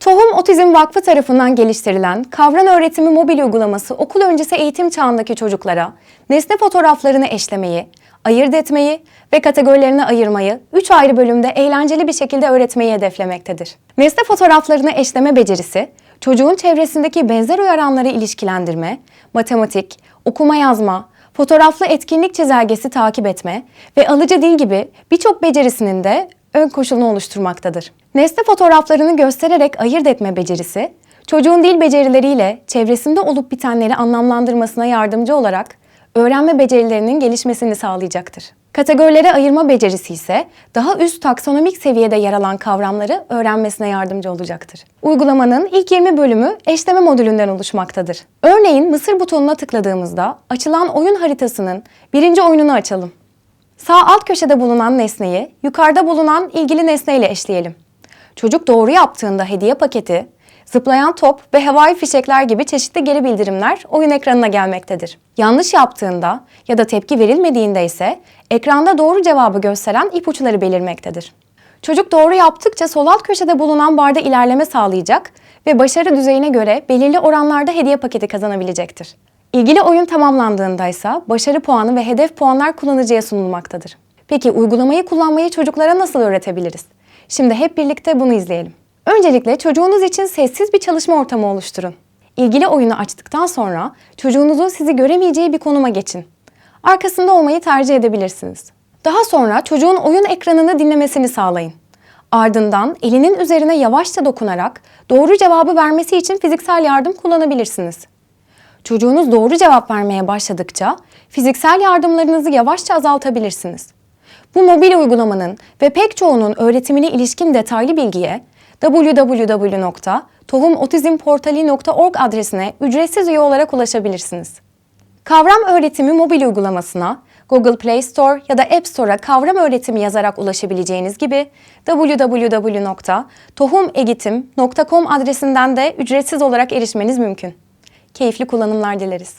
Tohum Otizm Vakfı tarafından geliştirilen kavram öğretimi mobil uygulaması okul öncesi eğitim çağındaki çocuklara nesne fotoğraflarını eşlemeyi, ayırt etmeyi ve kategorilerine ayırmayı 3 ayrı bölümde eğlenceli bir şekilde öğretmeyi hedeflemektedir. Nesne fotoğraflarını eşleme becerisi, çocuğun çevresindeki benzer uyaranları ilişkilendirme, matematik, okuma yazma, fotoğraflı etkinlik çizelgesi takip etme ve alıcı dil gibi birçok becerisinin de ön koşulunu oluşturmaktadır. Nesne fotoğraflarını göstererek ayırt etme becerisi, çocuğun dil becerileriyle çevresinde olup bitenleri anlamlandırmasına yardımcı olarak öğrenme becerilerinin gelişmesini sağlayacaktır. Kategorilere ayırma becerisi ise daha üst taksonomik seviyede yer alan kavramları öğrenmesine yardımcı olacaktır. Uygulamanın ilk 20 bölümü eşleme modülünden oluşmaktadır. Örneğin Mısır butonuna tıkladığımızda açılan oyun haritasının birinci oyununu açalım. Sağ alt köşede bulunan nesneyi yukarıda bulunan ilgili nesneyle eşleyelim. Çocuk doğru yaptığında hediye paketi, zıplayan top ve havai fişekler gibi çeşitli geri bildirimler oyun ekranına gelmektedir. Yanlış yaptığında ya da tepki verilmediğinde ise ekranda doğru cevabı gösteren ipuçları belirmektedir. Çocuk doğru yaptıkça sol alt köşede bulunan barda ilerleme sağlayacak ve başarı düzeyine göre belirli oranlarda hediye paketi kazanabilecektir. İlgili oyun tamamlandığında ise başarı puanı ve hedef puanlar kullanıcıya sunulmaktadır. Peki uygulamayı kullanmayı çocuklara nasıl öğretebiliriz? Şimdi hep birlikte bunu izleyelim. Öncelikle çocuğunuz için sessiz bir çalışma ortamı oluşturun. İlgili oyunu açtıktan sonra çocuğunuzun sizi göremeyeceği bir konuma geçin. Arkasında olmayı tercih edebilirsiniz. Daha sonra çocuğun oyun ekranını dinlemesini sağlayın. Ardından elinin üzerine yavaşça dokunarak doğru cevabı vermesi için fiziksel yardım kullanabilirsiniz. Çocuğunuz doğru cevap vermeye başladıkça fiziksel yardımlarınızı yavaşça azaltabilirsiniz. Bu mobil uygulamanın ve pek çoğunun öğretimine ilişkin detaylı bilgiye www.tohumotizmportali.org adresine ücretsiz üye olarak ulaşabilirsiniz. Kavram öğretimi mobil uygulamasına Google Play Store ya da App Store'a kavram öğretimi yazarak ulaşabileceğiniz gibi www.tohumegitim.com adresinden de ücretsiz olarak erişmeniz mümkün. Keyifli kullanımlar dileriz.